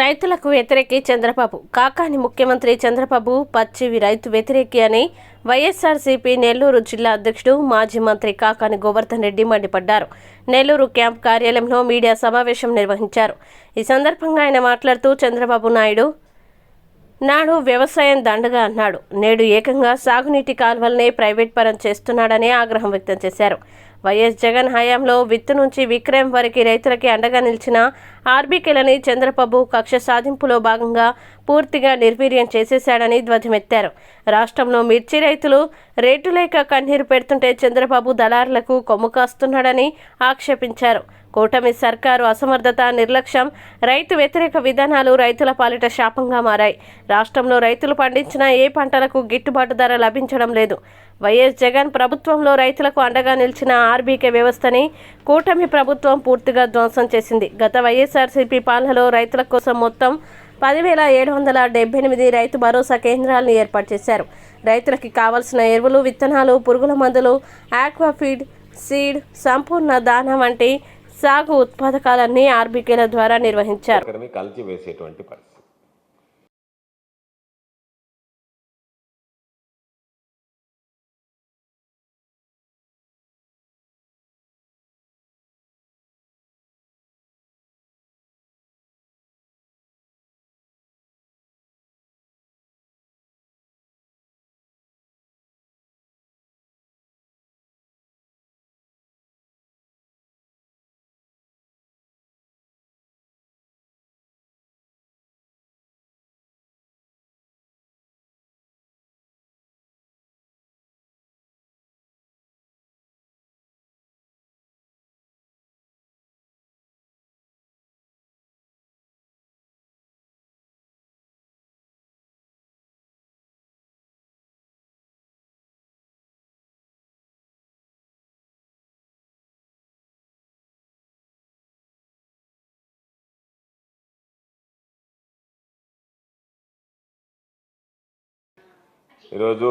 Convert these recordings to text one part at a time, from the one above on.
రైతులకు వ్యతిరేకి చంద్రబాబు. కాకాని ముఖ్యమంత్రి చంద్రబాబు పచ్చివి రైతు వ్యతిరేకి అని వైఎస్ఆర్సీపీ నెల్లూరు జిల్లా అధ్యక్షుడు మాజీ మంత్రి కాకాని గోవర్ధన్ రెడ్డి మండిపడ్డారు. నెల్లూరు క్యాంప్ కార్యాలయంలో మీడియా సమావేశం నిర్వహించారు. ఈ సందర్భంగా ఆయన మాట్లాడుతూ చంద్రబాబు నాయుడు నాడు వ్యవసాయం దండగా అన్నాడు. నేడు ఏకంగా సాగునీటి కాల్వల్నే ప్రైవేట్ పరం చేస్తున్నాడని ఆగ్రహం వ్యక్తం చేశారు. వైఎస్ జగన్ హయాంలో విత్తు నుంచి విక్రయం వరకు రైతులకి అండగా నిలిచిన ఆర్బీకేలని చంద్రబాబు కక్ష సాధింపులో భాగంగా పూర్తిగా నిర్వీర్యం చేసేశాడని ధ్వజమెత్తారు. రాష్ట్రంలో మిర్చి రైతులు రేటు లేక కన్నీరు పెడుతుంటే చంద్రబాబు దళారులకు కొమ్ము కాస్తున్నాడని ఆక్షేపించారు. కూటమి సర్కారు అసమర్థత నిర్లక్ష్యం రైతు వ్యతిరేక విధానాలు రైతుల పాలిట శాపంగా మారాయి. రాష్ట్రంలో రైతులు పండించిన ఏ పంటలకు గిట్టుబాటు ధర లభించడం లేదు. వైఎస్ జగన్ ప్రభుత్వంలో రైతులకు అండగా నిలిచిన ఆర్బీకే వ్యవస్థని కూటమి ప్రభుత్వం పూర్తిగా ధ్వంసం చేసింది. గత వైఎస్ఆర్సీపీ పాలనలో రైతుల కోసం మొత్తం పదివేల ఏడు వందల డెబ్బై ఎనిమిది రైతు భరోసా కేంద్రాలను ఏర్పాటు చేశారు. రైతులకి కావలసిన ఎరువులు విత్తనాలు పురుగుల మందులు ఆక్వాఫీడ్ సీడ్ సంపూర్ణ దాన వంటి సాగు ఉత్పాదకాలన్నీ ఆర్బీకేల ద్వారా నిర్వహించారు. కలిసి వేసేటువంటి పరిస్థితి. ఈరోజు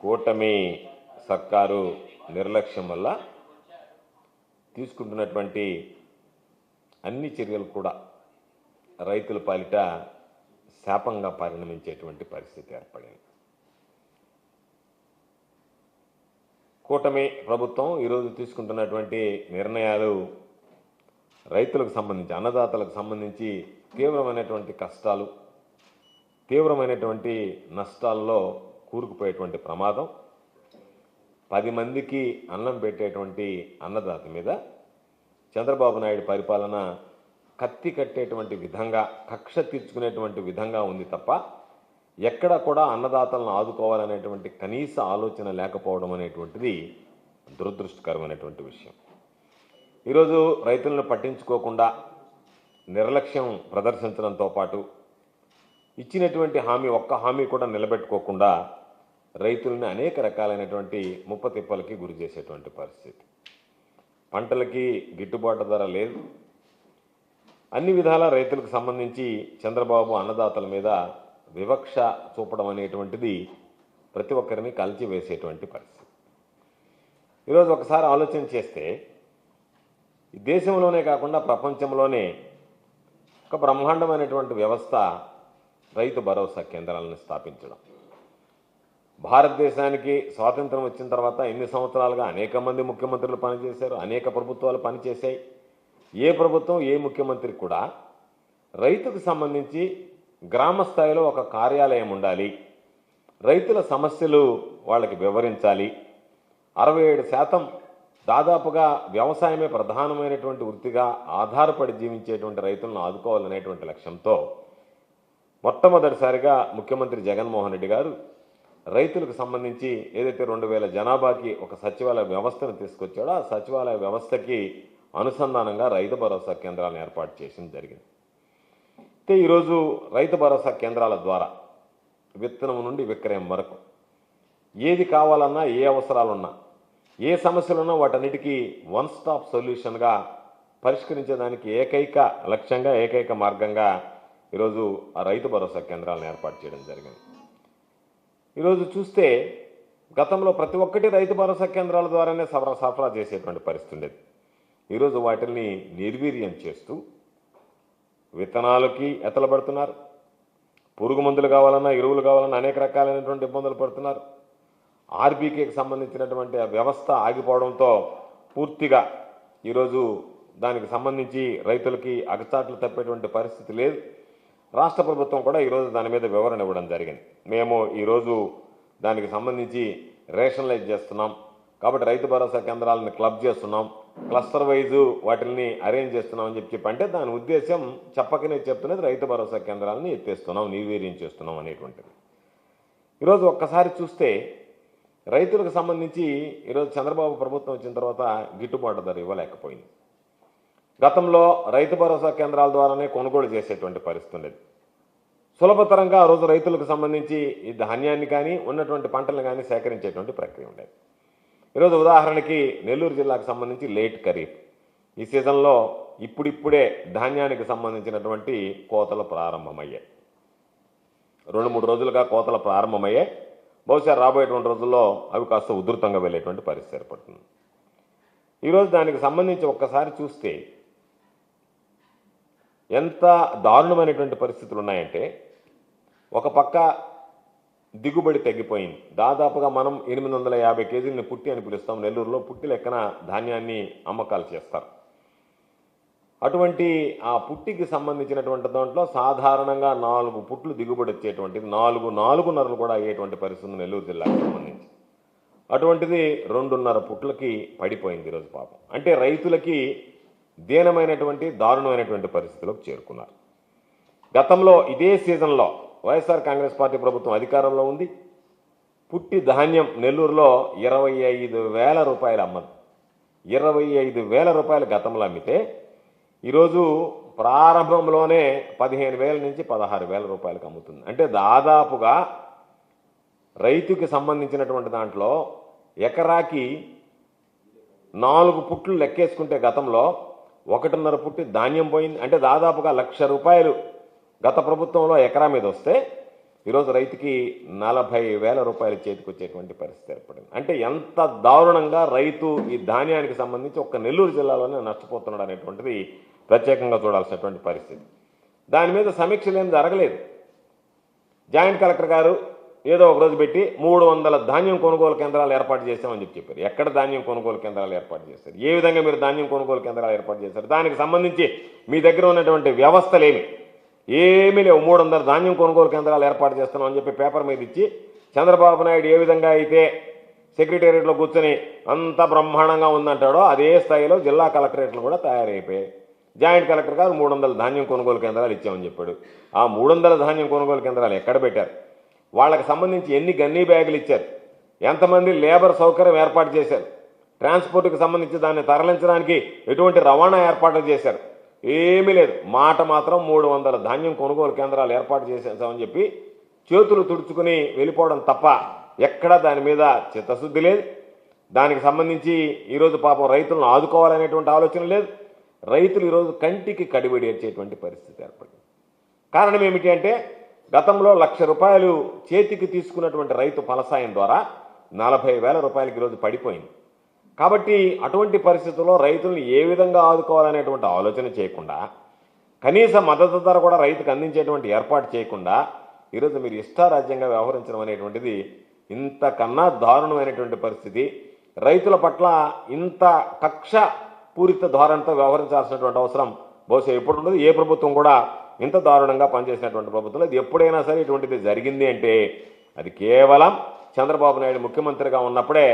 కూటమి సర్కారు నిర్లక్ష్యం వల్ల తీసుకుంటున్నటువంటి అన్ని చర్యలు కూడా రైతుల పాలిట శాపంగా పరిణమించేటువంటి పరిస్థితి ఏర్పడింది. కూటమి ప్రభుత్వం ఈరోజు తీసుకుంటున్నటువంటి నిర్ణయాలు రైతులకు సంబంధించి అన్నదాతలకు సంబంధించి తీవ్రమైనటువంటి కష్టాలు తీవ్రమైనటువంటి నష్టాల్లో కూరుకుపోయేటువంటి ప్రమాదం. పది మందికి అన్నం పెట్టేటువంటి అన్నదాత మీద చంద్రబాబు నాయుడు పరిపాలన కత్తి కట్టేటువంటి విధంగా కక్ష తీర్చుకునేటువంటి విధంగా ఉంది తప్ప ఎక్కడ కూడా అన్నదాతలను ఆదుకోవాలనేటువంటి కనీస ఆలోచన లేకపోవడం అనేటువంటిది దురదృష్టకరమైనటువంటి విషయం. ఈరోజు రైతులను పట్టించుకోకుండా నిర్లక్ష్యం ప్రదర్శించడంతో పాటు ఇచ్చినటువంటి హామీ ఒక్క హామీ కూడా నిలబెట్టుకోకుండా రైతులని అనేక రకాలైనటువంటి ముప్పతిప్పలకి గురి చేసేటువంటి పరిస్థితి. పంటలకి గిట్టుబాటు ధర లేదు. అన్ని విధాల రైతులకు సంబంధించి చంద్రబాబు అన్నదాతల మీద వివక్ష చూపడం అనేటువంటిది ప్రతి ఒక్కరిని కలిచివేసేటువంటి పరిస్థితి. ఈరోజు ఒకసారి ఆలోచన చేస్తే దేశంలోనే కాకుండా ప్రపంచంలోనే ఒక బ్రహ్మాండమైనటువంటి వ్యవస్థ రైతు భరోసా కేంద్రాలను స్థాపించడం. భారతదేశానికి స్వాతంత్రం వచ్చిన తర్వాత ఎన్ని సంవత్సరాలుగా అనేక మంది ముఖ్యమంత్రులు పనిచేశారు అనేక ప్రభుత్వాలు పనిచేశాయి. ఏ ప్రభుత్వం ఏ ముఖ్యమంత్రి కూడా రైతుకు సంబంధించి గ్రామ స్థాయిలో ఒక కార్యాలయం ఉండాలి. రైతుల సమస్యలు వాళ్ళకి వివరించాలి. అరవై ఏడు శాతం దాదాపుగా వ్యవసాయమే ప్రధానమైనటువంటి వృత్తిగా ఆధారపడి జీవించేటువంటి రైతులను ఆదుకోవాలనేటువంటి లక్ష్యంతో మొట్టమొదటిసారిగా ముఖ్యమంత్రి జగన్మోహన్ రెడ్డి గారు రైతులకు సంబంధించి ఏదైతే రెండు వేల జనాభాకి ఒక సచివాలయ వ్యవస్థను తీసుకొచ్చాడో ఆ సచివాలయ వ్యవస్థకి అనుసంధానంగా రైతు భరోసా కేంద్రాలను ఏర్పాటు చేయడం జరిగింది. అయితే ఈరోజు రైతు భరోసా కేంద్రాల ద్వారా విత్తనం నుండి విక్రయం వరకు ఏది కావాలన్నా ఏ అవసరాలున్నా ఏ సమస్యలున్నా వాటన్నిటికీ వన్ స్టాప్ సొల్యూషన్గా పరిష్కరించేదానికి ఏకైక లక్ష్యంగా ఏకైక మార్గంగా ఈరోజు ఆ రైతు భరోసా కేంద్రాలను ఏర్పాటు చేయడం జరిగింది. ఈరోజు చూస్తే గతంలో ప్రతి ఒక్కటి రైతు భరోసా కేంద్రాల ద్వారానే సరఫరా సరఫరా చేసేటువంటి పరిస్థితి ఉండేది. ఈరోజు వాటిని నిర్వీర్యం చేస్తూ విత్తనాలకి ఎతలబడుతున్నారు పురుగు మందులు కావాలన్నా ఎరువులు కావాలన్నా అనేక రకాలైనటువంటి ఇబ్బందులు పడుతున్నారు. ఆర్బీకేకి సంబంధించినటువంటి వ్యవస్థ ఆగిపోవడంతో పూర్తిగా ఈరోజు దానికి సంబంధించి రైతులకి అగచాట్లు తప్పేటువంటి పరిస్థితి లేదు. రాష్ట్ర ప్రభుత్వం కూడా ఈరోజు దాని మీద వివరణ ఇవ్వడం జరిగింది. మేము ఈరోజు దానికి సంబంధించి రేషనలైజ్ చేస్తున్నాం. కాబట్టి రైతు భరోసా కేంద్రాలను క్లబ్ చేస్తున్నాం. క్లస్టర్ వైజు వాటిని అరేంజ్ చేస్తున్నాం అని చెప్పి చెప్పంటే దాని ఉద్దేశం చెప్పకనే చెప్తున్నది రైతు భరోసా కేంద్రాలను ఎత్తేస్తున్నాం నివేదించేస్తున్నాం చేస్తున్నాం అనేటువంటిది. ఈరోజు ఒక్కసారి చూస్తే రైతులకు సంబంధించి ఈరోజు చంద్రబాబు ప్రభుత్వం వచ్చిన తర్వాత గిట్టుబాటు ధర ఇవ్వలేకపోయింది. గతంలో రైతు భరోసా కేంద్రాల ద్వారానే కొనుగోలు చేసేటువంటి పరిస్థితి ఉండేది. సులభతరంగా ఆ రోజు రైతులకు సంబంధించి ఈ ధాన్యాన్ని కానీ ఉన్నటువంటి పంటలను కానీ సేకరించేటువంటి ప్రక్రియ ఉండేది. ఈరోజు ఉదాహరణకి నెల్లూరు జిల్లాకు సంబంధించి లేట్ ఖరీఫ్. ఈ సీజన్లో ఇప్పుడిప్పుడే ధాన్యానికి సంబంధించినటువంటి కోతలు ప్రారంభమయ్యాయి. రెండు మూడు రోజులుగా కోతలు ప్రారంభమయ్యాయి. బహుశా రాబోయేటువంటి రోజుల్లో అవి కాస్త ఉధృతంగా వెళ్ళేటువంటి పరిస్థితి ఏర్పడుతుంది. ఈరోజు దానికి సంబంధించి ఒక్కసారి చూస్తే ఎంత దారుణమైనటువంటి పరిస్థితులు ఉన్నాయంటే ఒక పక్క దిగుబడి తగ్గిపోయింది. దాదాపుగా మనం ఎనిమిది వందల యాభై కేజీలని పుట్టి అని పిలుస్తాం. నెల్లూరులో పుట్టి లెక్కన ధాన్యాన్ని అమ్మకాలు చేస్తారు. అటువంటి ఆ పుట్టికి సంబంధించినటువంటి దాంట్లో సాధారణంగా నాలుగు పుట్లు దిగుబడి వచ్చేటువంటిది నాలుగు నాలుగున్నరలు కూడా అయ్యేటువంటి పరిస్థితి నెల్లూరు జిల్లాకు సంబంధించి. అటువంటిది రెండున్నర పుట్లకి పడిపోయింది ఈరోజు పాపం. అంటే రైతులకి దీనమైనటువంటి దారుణమైనటువంటి పరిస్థితిలోకి చేరుకున్నారు. గతంలో ఇదే సీజన్లో వైఎస్ఆర్ కాంగ్రెస్ పార్టీ ప్రభుత్వం అధికారంలో ఉంది. పుట్టి ధాన్యం నెల్లూరులో ఇరవై ఐదు వేల రూపాయలు అమ్మదు ఇరవై ఐదు వేల రూపాయలు గతంలో అమ్మితే ఈరోజు ప్రారంభంలోనే పదిహేను వేల నుంచి పదహారు వేల రూపాయలకు అమ్ముతుంది. అంటే దాదాపుగా రైతుకి సంబంధించినటువంటి దాంట్లో ఎకరాకి నాలుగు పుట్లు లెక్కేసుకుంటే గతంలో ఒకటిన్నర పుట్టి ధాన్యం పోయింది. అంటే దాదాపుగా లక్ష రూపాయలు గత ప్రభుత్వంలో ఎకరా మీద వస్తే ఈరోజు రైతుకి నలభై వేల రూపాయలు చేతికి వచ్చేటువంటి పరిస్థితి ఏర్పడింది. అంటే ఎంత దారుణంగా రైతు ఈ ధాన్యానికి సంబంధించి ఒక్క నెల్లూరు జిల్లాలోనే నష్టపోతున్నాడు అనేటువంటిది ప్రత్యేకంగా చూడాల్సినటువంటి పరిస్థితి. దాని మీద సమీక్షలు ఏం జరగలేదు. జాయింట్ కలెక్టర్ గారు ఏదో ఒక రోజు పెట్టి మూడు వందల ధాన్యం కొనుగోలు కేంద్రాలు ఏర్పాటు చేశామని చెప్పి చెప్పారు. ఎక్కడ ధాన్యం కొనుగోలు కేంద్రాలు ఏర్పాటు చేశారు? ఏ విధంగా మీరు ధాన్యం కొనుగోలు కేంద్రాలు ఏర్పాటు చేశారు? దానికి సంబంధించి మీ దగ్గర ఉన్నటువంటి వ్యవస్థలేమి ఏమీ లేవు మూడు వందల ధాన్యం కొనుగోలు కేంద్రాలు ఏర్పాటు చేస్తున్నాం అని చెప్పి పేపర్ మీద ఇచ్చి చంద్రబాబు నాయుడు ఏ విధంగా అయితే సెక్రటేరియట్లో కూర్చొని అంత బ్రహ్మాండంగా ఉందంటాడో అదే స్థాయిలో జిల్లా కలెక్టరేట్లు కూడా తయారైపోయాయి. జాయింట్ కలెక్టర్ గారు మూడు వందల ధాన్యం కొనుగోలు కేంద్రాలు ఇచ్చామని చెప్పాడు. ఆ మూడు వందల ధాన్యం కొనుగోలు కేంద్రాలు ఎక్కడ పెట్టారు? వాళ్ళకి సంబంధించి ఎన్ని గన్నీ బ్యాగులు ఇచ్చారు? ఎంతమంది లేబర్ సౌకర్యం ఏర్పాటు చేశారు? ట్రాన్స్పోర్ట్కి సంబంధించి దాన్ని తరలించడానికి ఎటువంటి రవాణా ఏర్పాట్లు చేశారు? ఏమీ లేదు. మాట మాత్రం మూడు వందల ధాన్యం కొనుగోలు కేంద్రాలు ఏర్పాటు చేసేసామని చెప్పి చేతులు తుడుచుకుని వెళ్ళిపోవడం తప్ప ఎక్కడా దాని మీద చిత్తశుద్ధి లేదు. దానికి సంబంధించి ఈరోజు పాపం రైతులను ఆదుకోవాలనేటువంటి ఆలోచన లేదు. రైతులు ఈరోజు కంటికి కడిబడి వచ్చేటువంటి పరిస్థితి ఏర్పడింది. కారణం ఏమిటి అంటే గతంలో లక్ష రూపాయలు చేతికి తీసుకున్నటువంటి రైతు ఫలసాయం ద్వారా నలభై వేల రూపాయలకి ఈరోజు పడిపోయింది. కాబట్టి అటువంటి పరిస్థితుల్లో రైతులను ఏ విధంగా ఆదుకోవాలనేటువంటి ఆలోచన చేయకుండా కనీస మద్దతు ధర కూడా రైతుకు అందించేటువంటి ఏర్పాటు చేయకుండా ఈరోజు మీరు ఇష్టారాజ్యంగా వ్యవహరించడం అనేటువంటిది ఇంతకన్నా దారుణమైనటువంటి పరిస్థితి. రైతుల పట్ల ఇంత కక్ష పూరిత ధోరణితో వ్యవహరించాల్సినటువంటి అవసరం బహుశా ఎప్పుడు ఉండదు ఏ ప్రభుత్వం కూడా ఇంత దారుణంగా పనిచేసినటువంటి ప్రభుత్వంలో ఇది ఎప్పుడైనా సరే ఇటువంటిది జరిగింది అంటే అది కేవలం చంద్రబాబు నాయుడు ముఖ్యమంత్రిగా ఉన్నప్పుడే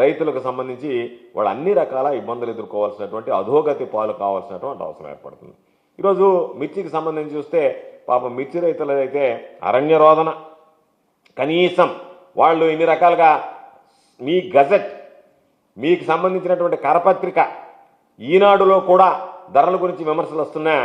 రైతులకు సంబంధించి వాళ్ళు అన్ని రకాల ఇబ్బందులు ఎదుర్కోవాల్సినటువంటి అధోగతి పాలు కావాల్సినటువంటి అవసరం ఏర్పడుతుంది. ఈరోజు మిర్చికి సంబంధించి చూస్తే పాపం మిర్చి రైతులైతే అరణ్య రోదన కనీసం వాళ్ళు ఇన్ని రకాలుగా మీ గజెట్ మీకు సంబంధించినటువంటి కరపత్రిక ఈనాడులో కూడా ధరల గురించి విమర్శలు వస్తున్నా